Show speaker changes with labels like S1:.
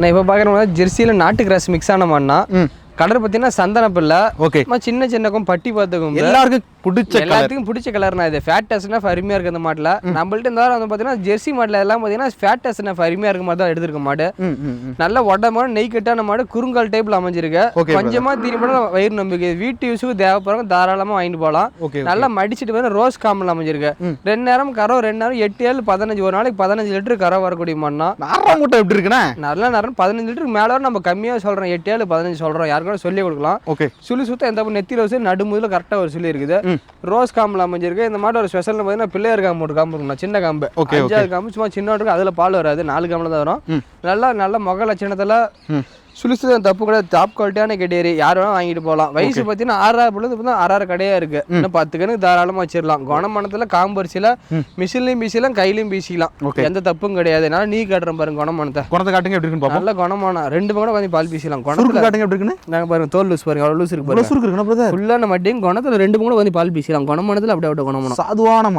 S1: நான் இப்போ பார்க்குறோம் ஜெர்சியில் நாட்டு கிராஸ் மிக்ஸ் ஆன மாடுனா கலர் பார்த்தீங்கன்னா சந்தன பிள்ளை.
S2: ஓகே.
S1: சின்ன சின்னக்கும் பட்டி பார்த்துக்கும்
S2: எல்லாருக்கும் பிடிச்ச
S1: எல்லாத்துக்கும் பிடிச்ச கலர்னா இது. ஃபேட் டெஸ்ட்னா அருமையாக இருக்கு அந்த மாட்டில் நம்மள்ட்ட இந்த வாரம் வந்து பார்த்தீங்கன்னா ஜெர்சி மாட்டில் எல்லாம் பார்த்தீங்கன்னா ஃபேட் டெஸ்ட்னா அருமையாக இருக்க மாதிரி தான் எடுத்திருக்க மாடு. நல்ல உடம்பான நெய் கட்டான மாடு. குறுங்கால் டைப்ல அமைஞ்சிருக்கு. கொஞ்சமா திரும்ப வயிறு நம்பிக்கை. வீட்டு யூஸுக்கு தேவைப்படுறவங்க தாராளமா வாங்கிட்டு போகலாம்
S2: ஓகே
S1: நல்லா மடிச்சிட்டு வந்து ரோஸ் காம்பில் அமைஞ்சிருக்கு. ரெண்டு நேரம் கறவை ரெண்டு நேரம் எட்டு ஏழு பதினஞ்சு. ஒரு நாளைக்கு பதினஞ்சு லிட்டர் கறவை வரக்கூடிய மண்ணா
S2: நாரா மூட்டை எப்படி இருக்குண்ணே?
S1: நல்ல நேரம் பதினஞ்சு லிட்டருக்கு மேலே வரை நம்ம கம்மியாக சொல்கிறோம் எட்டு ஏழு பதினஞ்சு சொல்கிறோம் யாருக்கும் சொல்லி கொடுக்கலாம்.
S2: ஓகே
S1: சுழி சுத்தம் எந்த நெத்தியில் வச்சு நடுமுதில் கரெக்டாக ஒரு சுழி இருக்குது. ரோஸ் காம்பில் அமைஞ்சிருக்கு. இந்த மாதிரி ஒரு ஸ்பெஷல் பார்த்தீங்கன்னா பிள்ளையார் காம்பு ஒரு காம்பு இருக்குண்ணா சின்ன காம்பு.
S2: Okay.
S1: அஞ்சாவது காம்பு சும்மா சின்ன இருக்கு அதில் பால் வராது நாலு காம்பில் தான் வரும். நல்லா நல்ல முக லட்சணத்தில்
S2: ம்
S1: சுழிசு தப்பு கூட டாப் குவாலிட்டியான கெடேரி யார் வேணாலும் வாங்கிட்டு போகலாம். வயசு பார்த்தீங்கன்னா ஆறாறு பிள்ளை இப்போ ஆறாறு கடையா இருக்கு. இன்னும் பத்து கணக்கு தாராளமாக வச்சிடலாம் குணமணத்தில் காம்பரிசியில் மிஷின்லையும் பீசிக்கலாம் கையிலையும் பீசிக்கலாம். எந்த தப்பும் கிடையாது. என்னால நீ காட்டுறேன் பாருங்க குணமணத்தை
S2: குணத்தை காட்டுங்க எப்படி இருக்குன்னு
S1: நல்ல குணமானம் ரெண்டு கூட வந்து பால்
S2: சுருக்கு
S1: குணத்துல
S2: காட்டுங்க எப்படி இருக்குன்னு?
S1: நாங்கள் பாருங்க தோல் லூஸ் பாருங்க அவ்வளோ லூஸ் இருக்கு
S2: இருக்குண்ணா பிரதர்
S1: ஃபுல்லான மட்டியும் குணத்துல ரெண்டு கூட வந்து பால் பீசிக்கலாம். குணமானத்தில் அப்படியே அப்படியே குணமானம்
S2: சாதுவான